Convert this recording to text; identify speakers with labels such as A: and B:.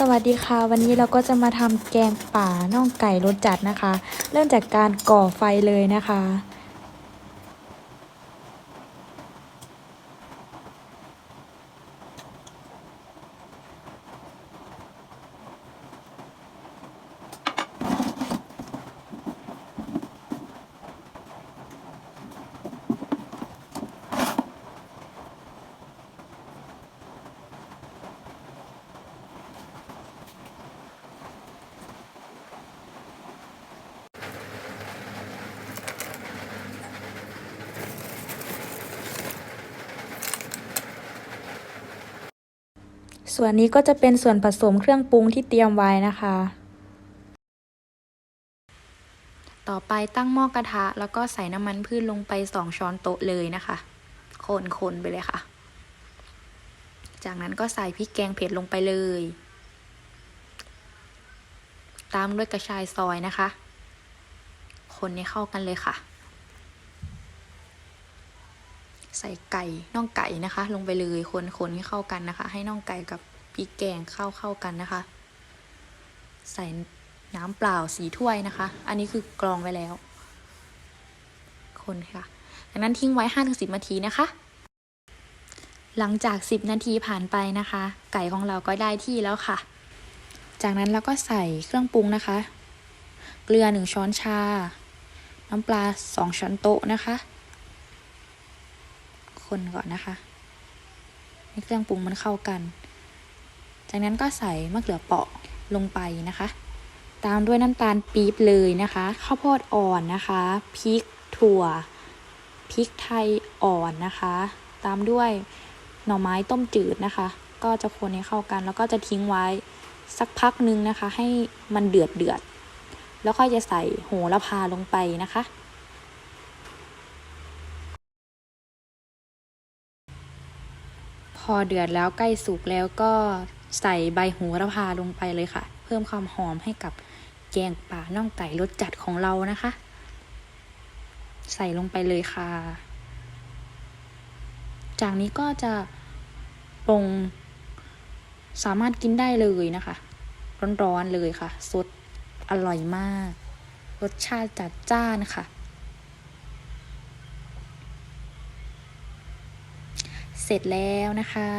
A: สวัสดีค่ะ วันนี้เราก็จะมาทำแกงป่าน่องไก่รสจัดนะคะ เริ่มจากการก่อไฟเลยนะคะ ส่วนนี้ก็จะเป็นส่วนผสมเครื่องปรุงที่เตรียมไว้นะคะ ต่อไปตั้งหม้อกระทะ แล้วก็ใส่น้ำมันพืชลงไปสองช้อนโต๊ะเลยนะคะ คนๆไปเลยค่ะ จากนั้นก็ใส่พริกแกงเผ็ดลงไปเลย ตามด้วยกระชายซอยนะคะ คนให้เข้ากันเลยค่ะ ใส่ไก่น่องไก่นะคะ ลงไปเลยคนๆให้เข้ากันนะคะ ให้น่องไก่กับพริกแกงเข้าเข้ากันนะคะ ใส่น้ำเปล่าสีถ้วยนะคะ อันนี้คือกรองไว้แล้ว คนค่ะจากนั้นทิ้งไว้ห้าถึงสิบนาทีนะคะ หลังจากสิบนาทีผ่านไปนะคะ ไก่ของเราก็ได้ที่แล้วค่ะ จากนั้นเราก็ใส่เครื่องปรุงนะคะ เกลือหนึ่งช้อนชา น้ำปลาสองช้อนโต๊ะนะคะ คนก่อนนะคะให้เครื่องปรุงมันเข้ากัน จากนั้นก็ใส่มะเขือเปราะลงไปนะคะ ตามด้วยน้ำตาลปี๊บเลยนะคะ ข้าวโพดอ่อนนะคะพริกถั่วพริกไทยอ่อนนะคะ ตามด้วยหน่อไม้ต้มจืดนะคะ ก็จะคนให้เข้ากัน แล้วก็จะทิ้งไว้สักพักนึงนะคะ ให้มันเดือดเดือด แล้วค่อยจะใส่โหระพาลงไปนะคะ อเดือดแล้วใกล้สุกแล้วก็ใส่ใบโหระพาลงไปเลยค่ะ เพิ่มความหอมให้กับแกงป่าน่องไก่รสจัดของเรานะคะ ใส่ลงไปเลยค่ะ จากนี้ก็จะปรุงสามารถกินได้เลยนะคะ ร้อนๆเลยค่ะสดอร่อยมาก รสชาติจัดจ้านค่ะ เสร็จแล้วนะคะ